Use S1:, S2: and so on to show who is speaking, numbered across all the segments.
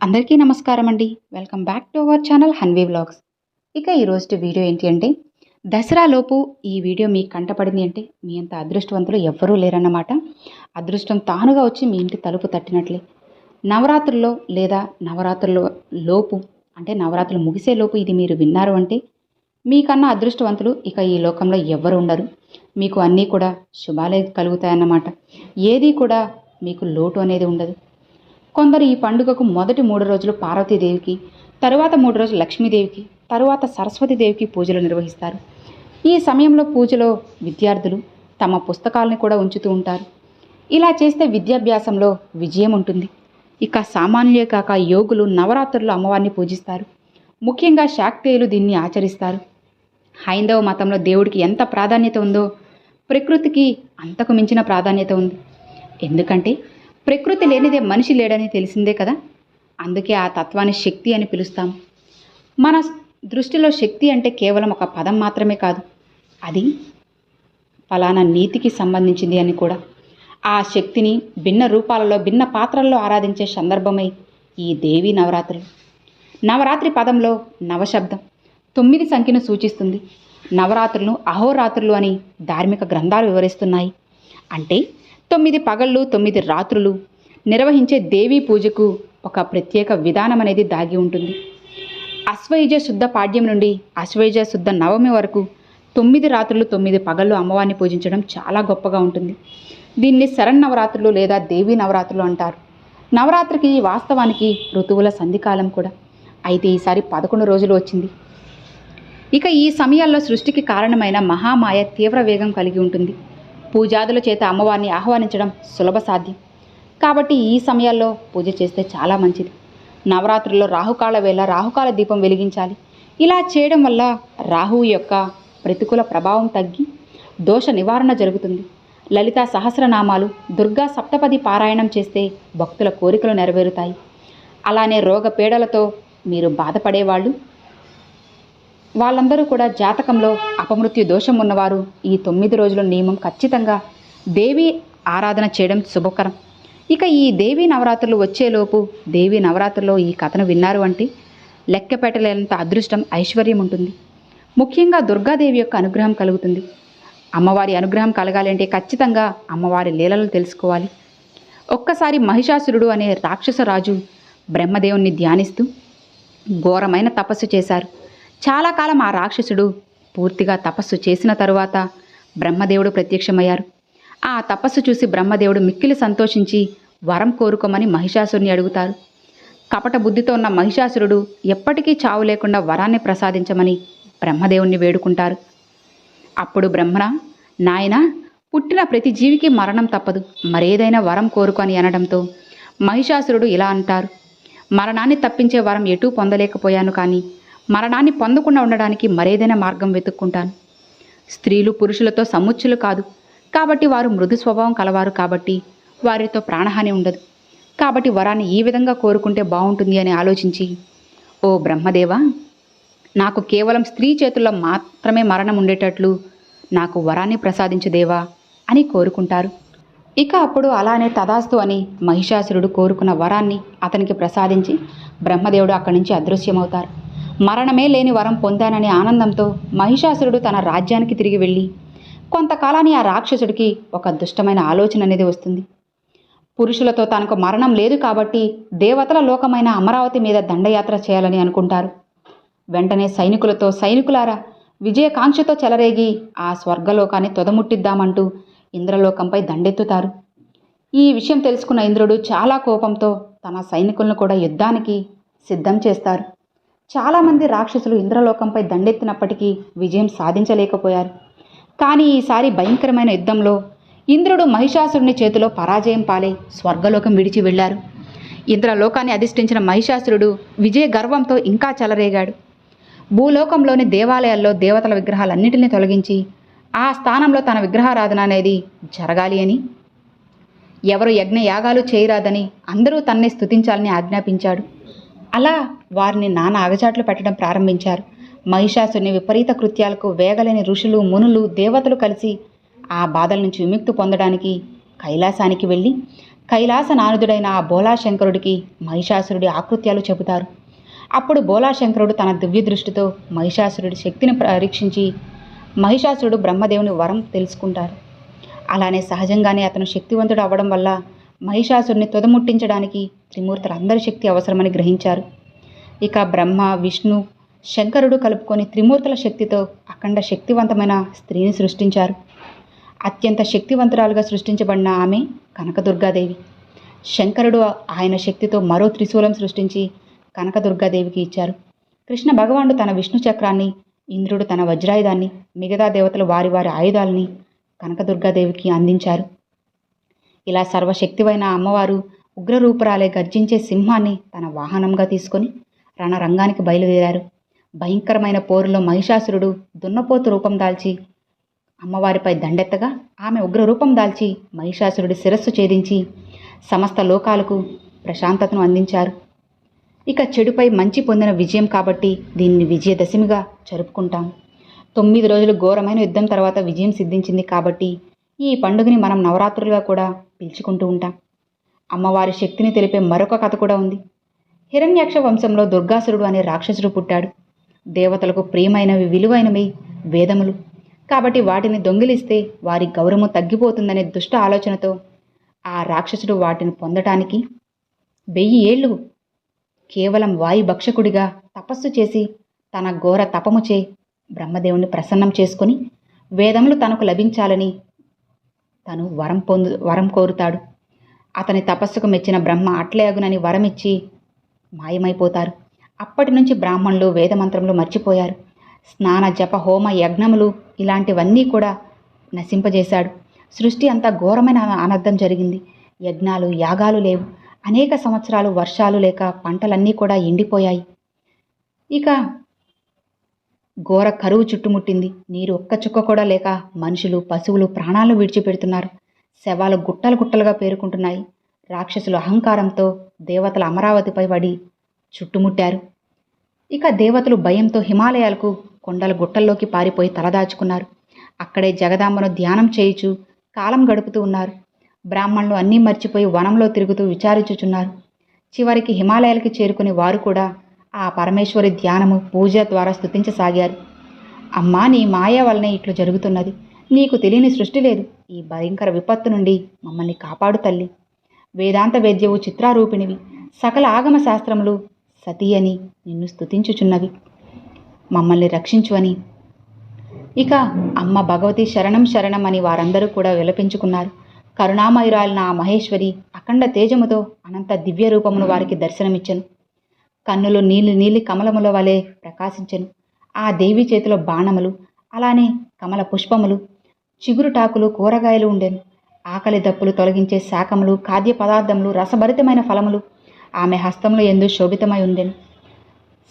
S1: అందరికీ నమస్కారం అండి. Welcome back to our channel Hanvi vlogs. ఇక ఈరోజు వీడియో ఏంటి అంటే దసరాలోపు ఈ వీడియో మీకు కంటపడింది అంటే మీ అంత అదృష్టవంతులు ఎవ్వరూ లేరన్నమాట. అదృష్టం తానుగా వచ్చి మీ ఇంటి తలుపు తట్టినట్లే. నవరాత్రుల్లో లేదా నవరాత్రుల లోపు అంటే నవరాత్రులు ముగిసే లోపు ఇది మీరు విన్నారు అంటే మీకన్నా అదృష్టవంతులు ఇక ఈ లోకంలో ఎవ్వరు ఉండరు. మీకు అన్నీ కూడా శుభాలే కలుగుతాయన్నమాట. ఏది కూడా మీకు లోటు అనేది ఉండదు. కొందరు ఈ పండుగకు మొదటి మూడు రోజులు పార్వతీదేవికి తరువాత మూడు రోజులు లక్ష్మీదేవికి తరువాత సరస్వతీదేవికి పూజలు నిర్వహిస్తారు. ఈ సమయంలో పూజలో విద్యార్థులు తమ పుస్తకాలను కూడా ఉంచుతూ ఉంటారు. ఇలా చేస్తే విద్యాభ్యాసంలో విజయం ఉంటుంది. ఇక సామాన్యులే కాక యోగులు నవరాత్రులు అమ్మవారిని పూజిస్తారు. ముఖ్యంగా శాక్తేయులు దీన్ని ఆచరిస్తారు. హైందవ మతంలో దేవుడికి ఎంత ప్రాధాన్యత ఉందో ప్రకృతికి అంతకు మించిన ప్రాధాన్యత ఉంది. ఎందుకంటే ప్రకృతి లేనిదే మనిషి లేడని తెలిసిందే కదా? అందుకే ఆ తత్వాన్ని శక్తి అని పిలుస్తాం. మన దృష్టిలో శక్తి అంటే కేవలం ఒక పదం మాత్రమే కాదు. అది ఫలానా నీతికి సంబంధించింది అని కూడా. ఆ శక్తిని భిన్న రూపాలలో భిన్న పాత్రల్లో ఆరాధించే సందర్భమై ఈ దేవీ నవరాత్రులు నవరాత్రి పదంలో నవశబ్దం తొమ్మిది సంఖ్యను సూచిస్తుంది. నవరాత్రులను అహోరాత్రులు అని ధార్మిక గ్రంథాలు వివరిస్తున్నాయి. అంటే తొమ్మిది పగళ్ళు తొమ్మిది రాత్రులు నిర్వహించే దేవీ పూజకు ఒక ప్రత్యేక విధానం అనేది దాగి ఉంటుంది. అశ్వయుజ శుద్ధ పాడ్యం నుండి అశ్వయుజ శుద్ధ నవమి వరకు తొమ్మిది రాత్రులు తొమ్మిది పగళ్ళు అమ్మవారిని పూజించడం చాలా గొప్పగా ఉంటుంది. దీన్ని శరన్నవరాత్రులు లేదా దేవీ నవరాత్రులు అంటారు. నవరాత్రికి వాస్తవానికి ఋతువుల సంధికాలం కూడా. అయితే ఈసారి పదకొండు రోజులు వచ్చింది. ఇక ఈ సమయాల్లో సృష్టికి కారణమైన మహామాయ తీవ్ర వేగం కలిగి ఉంటుంది. పూజాదుల చేత అమ్మవారిని ఆహ్వానించడం సులభ సాధ్యం కాబట్టి ఈ సమయాల్లో పూజ చేస్తే చాలా మంచిది. నవరాత్రుల్లో రాహుకాల వేళ రాహుకాల దీపం వెలిగించాలి. ఇలా చేయడం వల్ల రాహువు యొక్క ప్రతికూల ప్రభావం తగ్గి దోష నివారణ జరుగుతుంది. లలితా సహస్రనామాలు దుర్గా సప్తపది పారాయణం చేస్తే భక్తుల కోరికలు నెరవేరుతాయి. అలానే రోగ పీడలతో మీరు బాధపడేవాళ్ళు వాళ్ళందరూ కూడా జాతకంలో అపమృత్యు దోషం ఉన్నవారు ఈ తొమ్మిది రోజుల నియమం ఖచ్చితంగా దేవి ఆరాధన చేయడం శుభకరం. ఇక ఈ దేవి నవరాత్రులు వచ్చేలోపు దేవి నవరాత్రుల్లో ఈ కథను విన్నారు అంటే లెక్కపెట్టలేనంత అదృష్టం ఐశ్వర్యం ఉంటుంది. ముఖ్యంగా దుర్గాదేవి యొక్క అనుగ్రహం కలుగుతుంది. అమ్మవారి అనుగ్రహం కలగాలంటే ఖచ్చితంగా అమ్మవారి లీలలు తెలుసుకోవాలి. ఒక్కసారి మహిషాసురుడు అనే రాక్షసరాజు బ్రహ్మదేవుణ్ణి ధ్యానిస్తూ ఘోరమైన తపస్సు చేశారు. చాలా కాలం ఆ రాక్షసుడు పూర్తిగా తపస్సు చేసిన తరువాత బ్రహ్మదేవుడు ప్రత్యక్షమయ్యారు. ఆ తపస్సు చూసి బ్రహ్మదేవుడు మిక్కిలి సంతోషించి వరం కోరుకోమని మహిషాసురుని అడుగుతారు. కపట బుద్ధితో ఉన్న మహిషాసురుడు ఎప్పటికీ చావు లేకుండా వరాన్ని ప్రసాదించమని బ్రహ్మదేవుణ్ణి వేడుకుంటారు. అప్పుడు బ్రహ్మణ నాయన పుట్టిన ప్రతి జీవికి మరణం తప్పదు. మరేదైనా వరం కోరుకొని అనడంతో మహిషాసురుడు ఇలా అంటారు. మరణాన్ని తప్పించే వరం ఎటూ పొందలేకపోయాను కానీ మరణాన్ని పొందకుండా ఉండడానికి మరేదైనా మార్గం వెతుక్కుంటాను. స్త్రీలు పురుషులతో సముచ్చులు కాదు. కాబట్టి వారు మృదు స్వభావం కలవారు కాబట్టి వారితో ప్రాణహాని ఉండదు. కాబట్టి వరాన్ని ఈ విధంగా కోరుకుంటే బాగుంటుంది అని ఆలోచించి ఓ బ్రహ్మదేవా నాకు కేవలం స్త్రీ చేతుల్లో మాత్రమే మరణం ఉండేటట్లు నాకు వరాన్ని ప్రసాదించుదేవా అని కోరుకుంటారు. ఇక అప్పుడు అలానే తదాస్తు అని మహిషాసురుడు కోరుకున్న వరాన్ని అతనికి ప్రసాదించి బ్రహ్మదేవుడు అక్కడి నుంచి అదృశ్యమవుతారు. మరణమే లేని వరం పొందాననే ఆనందంతో మహిషాసురుడు తన రాజ్యానికి తిరిగి వెళ్ళి కొంతకాలాన్ని ఆ రాక్షసుడికి ఒక దుష్టమైన ఆలోచన అనేది వస్తుంది. పురుషులతో తనకు మరణం లేదు కాబట్టి దేవతల లోకమైన అమరావతి మీద దండయాత్ర చేయాలని అనుకుంటారు. వెంటనే సైనికులతో సైనికులారా విజయకాంక్షతో చెలరేగి ఆ స్వర్గలోకాన్ని తొదముట్టిద్దామంటూ ఇంద్రలోకంపై దండెత్తుతారు. ఈ విషయం తెలుసుకున్న ఇంద్రుడు చాలా కోపంతో తన సైనికులను కూడా యుద్ధానికి సిద్ధం చేస్తారు. చాలామంది రాక్షసులు ఇంద్రలోకంపై దండెత్తినప్పటికీ విజయం సాధించలేకపోయారు. కానీ ఈసారి భయంకరమైన యుద్ధంలో ఇంద్రుడు మహిషాసురుని చేతిలో పరాజయం పాలై స్వర్గలోకం విడిచి వెళ్ళారు. ఇంద్రలోకాన్ని అధిష్ఠించిన మహిషాసురుడు విజయ గర్వంతో ఇంకా చెలరేగాడు. భూలోకంలోని దేవాలయాల్లో దేవతల విగ్రహాలన్నింటినీ తొలగించి ఆ స్థానంలో తన విగ్రహారాధన అనేది జరగాలి అని. ఎవరు యజ్ఞ యాగాలు చేయరాదని అందరూ తన్నే స్థుతించాలని ఆజ్ఞాపించాడు. అలా వారిని నానా అగచాట్లు పెట్టడం ప్రారంభించారు. మహిషాసుని విపరీత కృత్యాలకు వేగలేని ఋషులు మునులు దేవతలు కలిసి ఆ బాధల నుంచి విముక్తి పొందడానికి కైలాసానికి వెళ్ళి కైలాస నారదుడైన ఆ బోలాశంకరుడికి మహిషాసురుడి ఆకృత్యాలు చెబుతారు. అప్పుడు బోలాశంకరుడు తన దివ్య దృష్టితో మహిషాసురుడి శక్తిని పరీక్షించి మహిషాసురుడు బ్రహ్మదేవుని వరం తెలుసుకుంటారు. అలానే సహజంగానే అతను శక్తివంతుడు అవ్వడం వల్ల మహిషాసురుని తుదముట్టించడానికి త్రిమూర్తులందరి శక్తి అవసరమని గ్రహించారు. ఇక బ్రహ్మ విష్ణు శంకరుడు కలుపుకొని త్రిమూర్తుల శక్తితో అఖండ శక్తివంతమైన స్త్రీని సృష్టించారు. అత్యంత శక్తివంతురాలుగా సృష్టించబడిన ఆమె కనకదుర్గాదేవి. శంకరుడు ఆయన శక్తితో మరో త్రిశూలం సృష్టించి కనకదుర్గాదేవికి ఇచ్చారు. కృష్ణ భగవానుడు తన విష్ణు చక్రాన్ని ఇంద్రుడు తన వజ్రాయుధాన్ని మిగతా దేవతలు వారి వారి ఆయుధాలని కనకదుర్గాదేవికి అందించారు. ఇలా సర్వశక్తివైన అమ్మవారు ఉగ్రరూపురాలే గర్జించే సింహాన్ని తన వాహనంగా తీసుకొని రణరంగానికి బయలుదేరారు. భయంకరమైన పోరులో మహిషాసురుడు దున్నపోతు రూపం దాల్చి అమ్మవారిపై దండెత్తగా ఆమె ఉగ్రరూపం దాల్చి మహిషాసురుడి శిరస్సు ఛేదించి సమస్త లోకాలకు ప్రశాంతతను అందించారు. ఇక చెడుపై మంచి పొందిన విజయం కాబట్టి దీన్ని విజయదశమిగా జరుపుకుంటాం. తొమ్మిది రోజులు ఘోరమైన యుద్ధం తర్వాత విజయం సిద్ధించింది కాబట్టి ఈ పండుగని మనం నవరాత్రులుగా కూడా పిలుచుకుంటూ ఉంటాం. అమ్మవారి శక్తిని తెలిపే మరొక కథ కూడా ఉంది. హిరణ్యాక్ష వంశంలో దుర్గాసురుడు అనే రాక్షసుడు పుట్టాడు. దేవతలకు ప్రియమైనవి విలువైనవి వేదములు. కాబట్టి వాటిని దొంగిలిస్తే వారి గౌరవం తగ్గిపోతుందనే దుష్ట ఆలోచనతో ఆ రాక్షసుడు వాటిని పొందటానికి వెయ్యి ఏళ్ళు కేవలం వాయుభక్షకుడిగా తపస్సు చేసి తన ఘోర తపముచే బ్రహ్మదేవుని ప్రసన్నం చేసుకొని వేదములు తనకు లభించాలని తను వరం పొందు వరం కోరుతాడు. అతని తపస్సుకు మెచ్చిన బ్రహ్మ అట్లేగునని వరమిచ్చి మాయమైపోతారు. అప్పటి నుంచి బ్రాహ్మణులు వేదమంత్రములు మర్చిపోయారు. స్నాన జప హోమ యజ్ఞములు ఇలాంటివన్నీ కూడా నశింపజేశాడు. సృష్టి అంతా ఘోరమైన అనర్థం జరిగింది. యజ్ఞాలు యాగాలు లేవు. అనేక సంవత్సరాలు వర్షాలు లేక పంటలన్నీ కూడా ఎండిపోయాయి. ఇక ఘోర కరువు చుట్టుముట్టింది. నీరు ఒక్క చుక్క కూడా లేక మనుషులు పశువులు ప్రాణాలు విడిచిపెడుతున్నారు. శవాలు గుట్టలు గుట్టలుగా పేరుకుంటున్నాయి. రాక్షసులు అహంకారంతో దేవతల అమరావతిపై పడి చుట్టుముట్టారు. ఇక దేవతలు భయంతో హిమాలయాలకు కొండల గుట్టల్లోకి పారిపోయి తలదాచుకున్నారు అక్కడే జగదాంబను ధ్యానం చేయుచు కాలం గడుపుతూ ఉన్నారు. బ్రాహ్మణులు అన్నీ మర్చిపోయి వనంలో తిరుగుతూ విచారించుచున్నారు. చివరికి హిమాలయాలకి చేరుకుని వారు కూడా ఆ పరమేశ్వరి ధ్యానము పూజ ద్వారా స్తుతించసాగారు. అమ్మా నీ మాయ వలనే ఇట్లు జరుగుతున్నది. నీకు తెలియని సృష్టి లేదు. ఈ భయంకర విపత్తు నుండి మమ్మల్ని కాపాడు తల్లి. వేదాంత వేద్యవు చిత్రారూపిణివి. సకల ఆగమ శాస్త్రములు సతీ అని నిన్ను స్తుతించుచున్నవి. మమ్మల్ని రక్షించు అని. ఇక అమ్మ భగవతి శరణం శరణం అని వారందరూ కూడా విలపించుకున్నారు. కరుణామయురాలిన ఆ మహేశ్వరి అఖండ తేజముతో అనంత దివ్య రూపమును వారికి దర్శనమిచ్చను. కన్నులు నీలి నీలి కమలముల వలె ప్రకాశించెను. ఆ దేవి చేతిలో బాణములు అలానే కమల పుష్పములు చిగురుటాకులు కూరగాయలు ఉండెను. ఆకలి దప్పులు తొలగించే శాకములు ఖాద్య పదార్థములు రసభరితమైన ఫలములు ఆమె హస్తంలో ఎందు శోభితమై ఉండెను.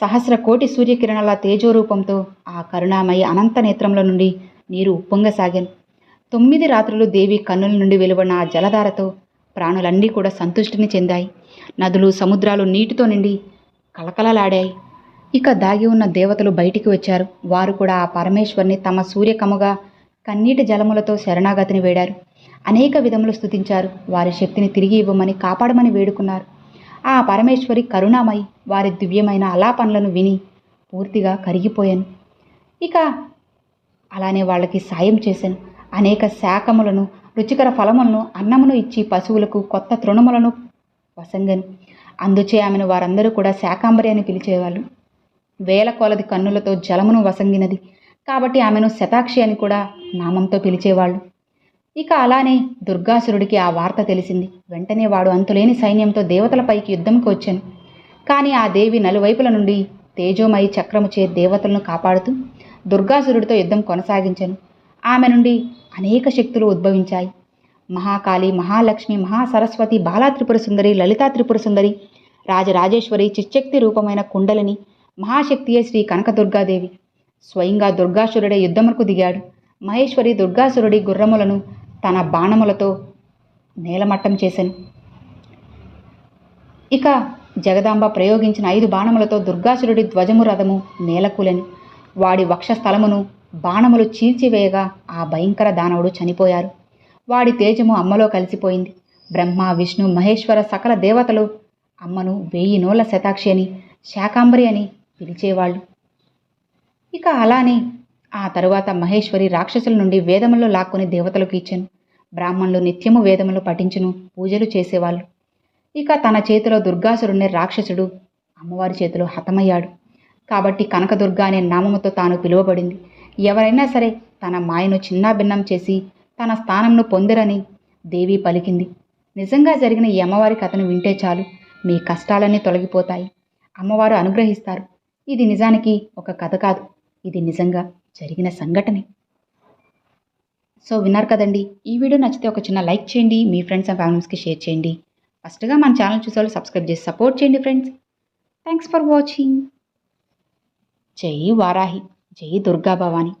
S1: సహస్ర కోటి సూర్యకిరణాల తేజోరూపంతో ఆ కరుణామయ అనంత నేత్రంలో నుండి నీరు ఉప్పొంగసాగాను తొమ్మిది రాత్రులు దేవి కన్నుల నుండి వెలువడిన ఆ జలధారతో ప్రాణులన్నీ కూడా సంతుష్టిని చెందాయి. నదులు సముద్రాలు నీటితో నిండి కలకలలాడాయి ఇక దాగి ఉన్న దేవతలు బయటికి వచ్చారు. వారు కూడా ఆ పరమేశ్వరిని తమ సూర్యకముగా కన్నీటి జలములతో శరణాగతిని వేడారు. అనేక విధములు స్తుతించారు. వారి శక్తిని తిరిగి ఇవ్వమని కాపాడమని వేడుకున్నారు. ఆ పరమేశ్వరి కరుణామయి వారి దివ్యమైన అలాపనలను విని పూర్తిగా కరిగిపోయాను. ఇక అలానే వాళ్ళకి సాయం చేశాను. అనేక శాఖములను రుచికర ఫలములను అన్నమును ఇచ్చి పశువులకు కొత్త తృణములను వసంగను. అందుచే ఆమెను వారందరూ కూడా శాకాంబరి అని పిలిచేవాళ్ళు. వేల కొలది కన్నులతో జలమును వసంగినది. కాబట్టి ఆమెను శతాక్షి అని కూడా నామంతో పిలిచేవాళ్ళు. ఇక అలానే దుర్గాసురుడికి ఆ వార్త తెలిసింది. వెంటనే వాడు అంతులేని సైన్యంతో దేవతలపైకి యుద్ధంకి వచ్చాను. కానీ ఆ దేవి నలువైపుల నుండి తేజోమయి చక్రముచే దేవతలను కాపాడుతూ దుర్గాసురుడితో యుద్ధం కొనసాగించాను. ఆమె నుండి అనేక శక్తులు ఉద్భవించాయి. మహాకాళి మహాలక్ష్మి మహాసరస్వతి బాలా త్రిపుర సుందరి లలితా త్రిపుర సుందరి రాజరాజేశ్వరి చిచ్చక్తి రూపమైన కుండలిని మహాశక్తియే శ్రీ కనకదుర్గాదేవి. స్వయంగా దుర్గాసురుడే యుద్ధములకు దిగాడు. మహేశ్వరి దుర్గాసురుడి గుర్రములను తన బాణములతో నేలమట్టం చేశాను ఇక జగదాంబ ప్రయోగించిన ఐదు బాణములతో దుర్గాసురుడి ధ్వజము రథము నేలకూలని. వాడి వక్షస్థలమును బాణములు చీల్చివేయగా ఆ భయంకర దానవుడు చనిపోయారు. వాడి తేజము అమ్మలో కలిసిపోయింది. బ్రహ్మ విష్ణు మహేశ్వర సకల దేవతలు అమ్మను వెయ్యి నోళ్ళ శతాక్షి అని శాకాంబరి అని పిలిచేవాళ్ళు. ఇక అలానే ఆ తరువాత మహేశ్వరి రాక్షసుల నుండి వేదములో లాక్కొని దేవతలకు ఇచ్చెను. బ్రాహ్మణులు నిత్యము వేదములు పఠించును పూజలు చేసేవాళ్ళు. ఇక తన చేతిలో దుర్గాసురుణ్ణి రాక్షసుడు అమ్మవారి చేతిలో హతమయ్యాడు. కాబట్టి కనకదుర్గ అనే నామముతో తాను పిలువబడింది. ఎవరైనా సరే తన మాయను చిన్నాభిన్నం చేసి తన స్థానంను పొందిరని దేవి పలికింది. నిజంగా జరిగిన ఈ అమ్మవారి కథను వింటే చాలు మీ కష్టాలన్నీ తొలగిపోతాయి. అమ్మవారు అనుగ్రహిస్తారు. ఇది నిజానికి ఒక కథ కాదు. ఇది నిజంగా జరిగిన సంఘటనే. సో విన్నారు కదండి ఈ వీడియో నచ్చితే ఒక చిన్న లైక్ చేయండి మీ ఫ్రెండ్స్ అండ్ ఫ్యామిలీస్కి షేర్ చేయండి. ఫస్ట్గా మన ఛానల్ చూసే వాళ్ళు సబ్స్క్రైబ్ చేసి సపోర్ట్ చేయండి ఫ్రెండ్స్. Thanks for watching. జై వారాహి జై దుర్గా భవాని